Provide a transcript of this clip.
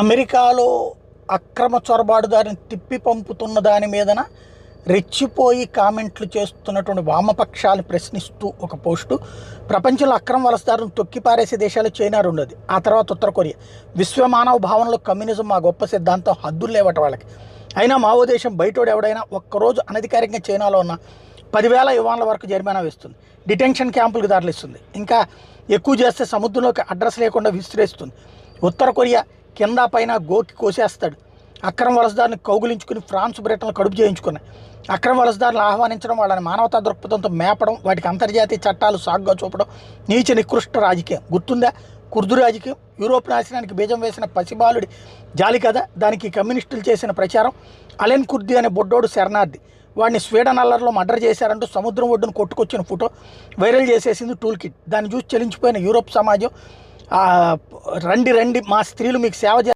అమెరికాలో అక్రమ చొరబాటుదారిని తిప్పి పంపుతున్న దాని మీదన రెచ్చిపోయి కామెంట్లు చేస్తున్నటువంటి వామపక్షాలు ప్రశ్నిస్తూ ఒక పోస్టు. ప్రపంచంలో అక్రమ వలసదారులను తొక్కిపారేసే దేశాలు చైనా రెండోది ఆ తర్వాత ఉత్తర కొరియా. విశ్వమానవ భావనలో కమ్యూనిజం మా గొప్ప సిద్ధాంతం హద్దులు లేవట వాళ్ళకి. అయినా మావో దేశం బయటోడు ఎవడైనా ఒక్కరోజు అనధికారికంగా చైనాలో ఉన్న పదివేల యువాన్ల వరకు జరిమానా వేస్తుంది. డిటెన్షన్ క్యాంపులకు దారిలిస్తుంది ఇంకా ఎక్కువ చేస్తే సముద్రంలోకి అడ్రస్ లేకుండా విసిరేస్తుంది. ఉత్తర కొరియా కింద పైన గోకి కోసేస్తాడు. అక్రమ వలసదారుని కౌగులించుకుని ఫ్రాన్స్ బ్రిటన్లు కడుపు చేయించుకున్నాయి అక్రమ వలసదారులు ఆహ్వానించడం వాళ్ళని మానవతా దృక్పథంతో మేపడం వాటికి అంతర్జాతీయ చట్టాలు సాగ్గా చూపడం నీచ నికృష్ట రాజకీయం. గుర్తుందా? కుర్దు రాజకీయం. యూరోప్ నాశనానికి బీజం వేసిన పసిబాలుడి జాలి కథ దానికి కమ్యూనిస్టులు చేసిన ప్రచారం. అలెన్ కుర్ది అనే బొడ్డోడు శరణార్థి. వాడిని స్వీడన్ అల్లర్లో మర్డర్ చేశారంటూ సముద్రం ఒడ్డును కొట్టుకొచ్చిన ఫోటో వైరల్ చేసేసింది టూల్ కిట్. దాన్ని చూసి చెలించిపోయిన యూరోప్ సమాజం రండి రండి. మా స్త్రీలు మీకు సేవ చే